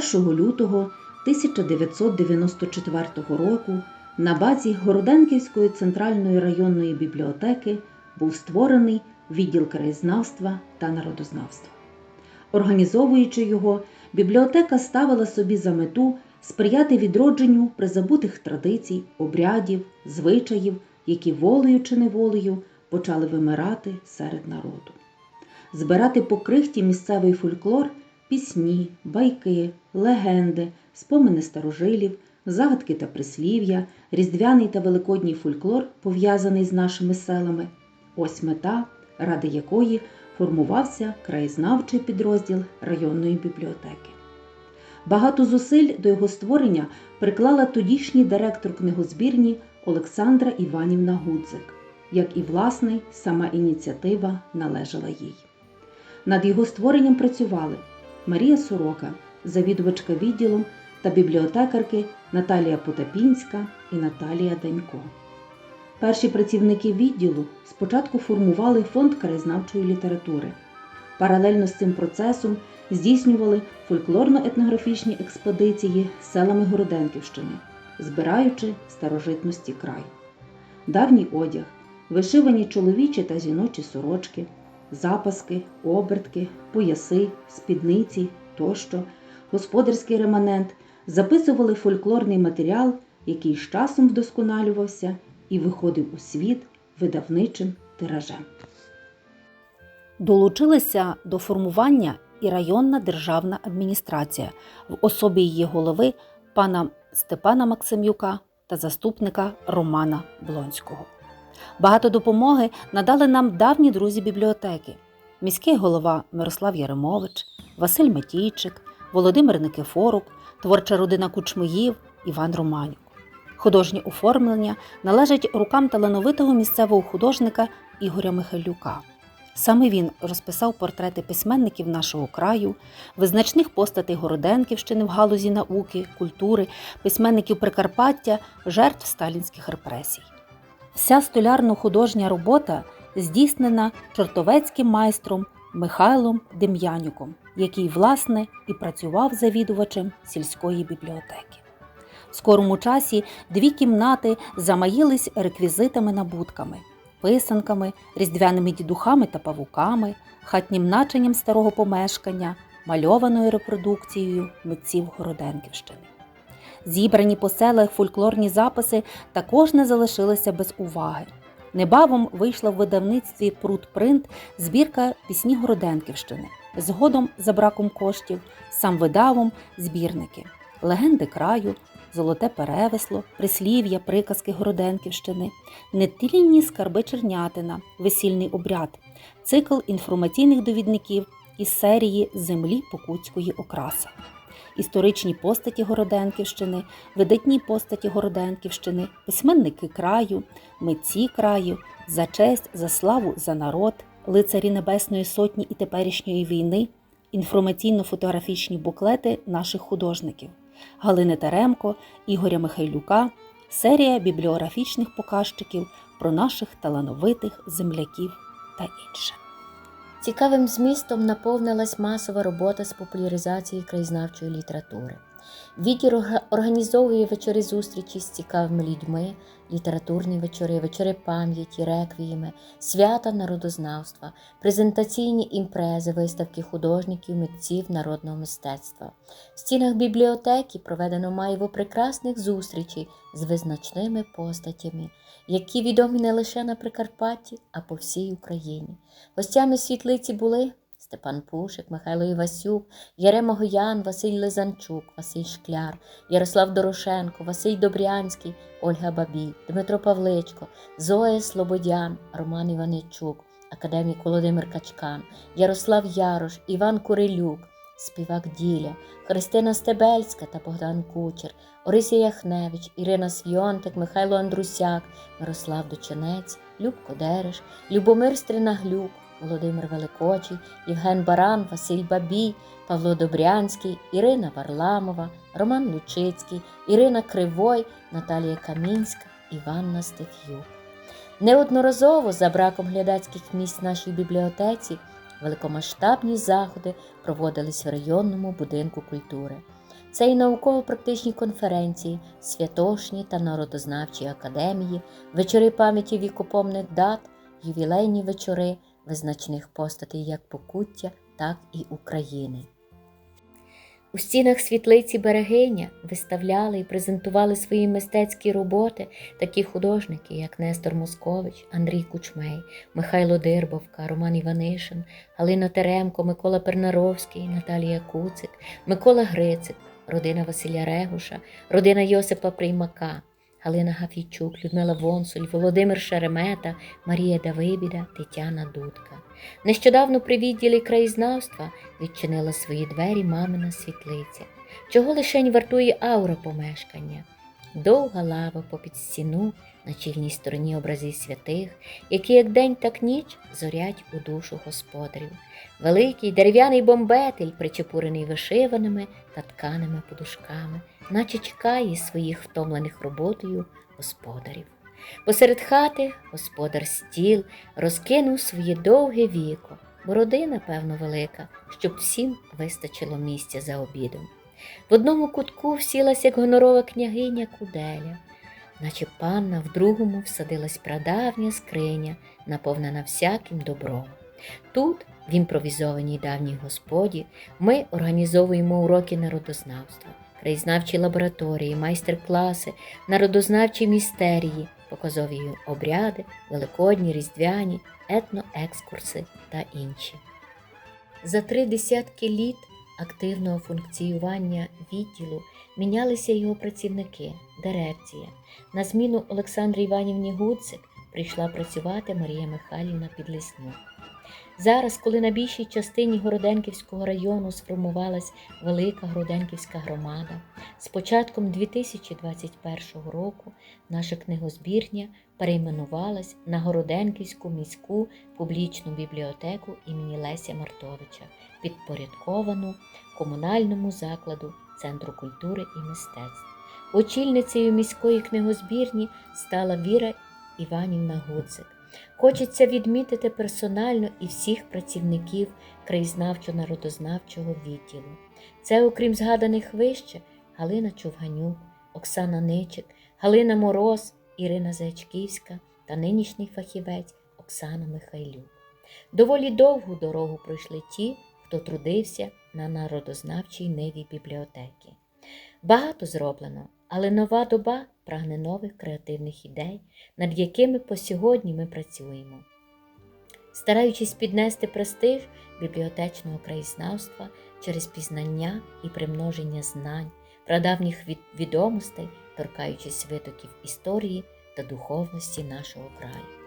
1 лютого 1994 року на базі Городенківської центральної районної бібліотеки був створений відділ краєзнавства та народознавства. Організовуючи його, бібліотека ставила собі за мету сприяти відродженню призабутих традицій, обрядів, звичаїв, які волею чи неволею почали вимирати серед народу. Збирати по крихті місцевий фольклор, пісні, байки, легенди, спомини старожилів, загадки та прислів'я, різдвяний та великодній фольклор, пов'язаний з нашими селами. Ось мета, ради якої формувався краєзнавчий підрозділ районної бібліотеки. Багато зусиль до його створення приклала тодішній директор книгозбірні Олександра Іванівна Гудзик, як і власний сама ініціатива належала їй. Над його створенням працювали Марія Сорока, завідувачка відділом та бібліотекарки Наталія Потапінська і Наталія Данько. Перші працівники відділу спочатку формували фонд краєзнавчої літератури. Паралельно з цим процесом здійснювали фольклорно-етнографічні експедиції селами Городенківщини, збираючи старожитності краю. Давній одяг, вишивані чоловічі та жіночі сорочки, запаски, обертки, пояси, спідниці тощо, господарський реманент записували фольклорний матеріал, який з часом вдосконалювався і виходив у світ видавничим тиражем. Долучилися до формування і районна державна адміністрація в особі її голови пана Степана Максимюка та заступника Романа Блонського. Багато допомоги надали нам давні друзі бібліотеки: міський голова Мирослав Яремович, Василь Матійчик, Володимир Никифорук, творча родина Кучмиїв, Іван Романюк. Художнє оформлення належить рукам талановитого місцевого художника Ігоря Михайлюка. Саме він розписав портрети письменників нашого краю, визначних постатей Городенківщини в галузі науки, культури, письменників Прикарпаття, жертв сталінських репресій. Вся столярно-художня робота здійснена чортовецьким майстром Михайлом Дем'янюком, який, власне, і працював завідувачем сільської бібліотеки. В скорому часі дві кімнати замаїлись реквізитами-набутками, писанками, різдвяними дідухами та павуками, хатнім начинням старого помешкання, мальованою репродукцією митців Городенківщини. Зібрані по селах фольклорні записи також не залишилися без уваги. Небавом вийшла в видавництві Прут-Принт збірка пісні Городенківщини. Згодом, за браком коштів, сам видавом збірники легенди краю, золоте перевесло, прислів'я, приказки Городенківщини, нетлінні скарби Чернятина, весільний обряд, цикл інформаційних довідників із серії Землі Покутської окраса. Історичні постаті Городенківщини, видатні постаті Городенківщини, письменники краю, митці краю, за честь, за славу, за народ, лицарі Небесної Сотні і теперішньої війни, інформаційно-фотографічні буклети наших художників Галини Теремко, Ігоря Михайлюка, серія бібліографічних показчиків про наших талановитих земляків та інше. Цікавим змістом наповнилась масова робота з популяризації краєзнавчої літератури. Відділ організовує вечори зустрічі з цікавими людьми, літературні вечори, вечори пам'яті, реквіїми, свята народознавства, презентаційні імпрези, виставки художників, митців народного мистецтва. В стінах бібліотеки проведено майво прекрасних зустрічей з визначними постатями, які відомі не лише на Прикарпатті, а по всій Україні. Гостями світлиці були Степан Пушик, Михайло Івасюк, Яремо Гоян, Василь Лизанчук, Василь Шкляр, Ярослав Дорошенко, Василь Добрянський, Ольга Бабій, Дмитро Павличко, Зоя Слободян, Роман Іваничук, академік Володимир Качкан, Ярослав Ярош, Іван Курилюк, співак Діля, Христина Стебельська та Богдан Кучер, Орися Яхневич, Ірина Свйонтик, Михайло Андрусяк, Мирослав Дочинець, Любко Дереш, Любомир Стринаглюк, Володимир Великочий, Євген Баран, Василь Бабій, Павло Добрянський, Ірина Варламова, Роман Лучицький, Ірина Кривой, Наталія Камінська, Іванна Стеф'юк. Неодноразово за браком глядацьких місць нашій бібліотеці великомасштабні заходи проводились в районному будинку культури. Це і науково-практичні конференції, святошні та народознавчі академії, вечори пам'яті вікопомних дат, ювілейні вечори визначних постатей як Покуття, так і України. У стінах світлиці Берегиня виставляли і презентували свої мистецькі роботи такі художники, як Нестор Москович, Андрій Кучмей, Михайло Дирбовка, Роман Іванишин, Галина Теремко, Микола Пернаровський, Наталія Куцик, Микола Грицик, родина Василя Регуша, родина Йосипа Приймака, Галина Гафійчук, Людмила Вонсуль, Володимир Шеремета, Марія Давибіда, Тетяна Дудка. Нещодавно при відділі краєзнавства відчинила свої двері мамина світлиця, чого лишень вартує аура помешкання. Довга лава попід стіну на чільній стороні образів святих, які як день, так ніч зорять у душу господарів. Великий дерев'яний бомбетель, причепурений вишиваними та тканими подушками, наче чекає своїх втомлених роботою господарів. Посеред хати господар стіл розкинув своє довге віко, бо родина, певно, велика, щоб всім вистачило місця за обідом. В одному кутку всілась, як гонорова княгиня куделя, наче панна в другому всадилась прадавня скриня, наповнена всяким добром. Тут, в імпровізованій давній господі, ми організовуємо уроки народознавства, краєзнавчі лабораторії, майстер-класи, народознавчі містерії, показові обряди, великодні, різдвяні, етноекскурси та інші. За три десятки літ активного функціювання відділу мінялися його працівники, дирекція. На зміну Олександрі Іванівні Гуцик прийшла працювати Марія Михайлівна Підлеснюк. Зараз, коли на більшій частині Городенківського району сформувалась велика Городенківська громада, з початком 2021 року наша книгозбірня перейменувалась на Городенківську міську публічну бібліотеку імені Леся Мартовича, підпорядковану комунальному закладу Центру культури і мистецтв. Очільницею міської книгозбірні стала Віра Іванівна Гуцик. Хочеться відмітити персонально і всіх працівників краєзнавчо-народознавчого відділу. Це, окрім згаданих вище, Галина Човганюк, Оксана Ничик, Галина Мороз, Ірина Заячківська та нинішній фахівець Оксана Михайлюк. Доволі довгу дорогу пройшли ті, хто трудився на народознавчій ниві бібліотеки. Багато зроблено, але нова доба прагне нових креативних ідей, над якими по сьогодні ми працюємо. Стараючись піднести престиж бібліотечного краєзнавства через пізнання і примноження знань, прадавніх відомостей, торкаючись витоків історії та духовності нашого краю.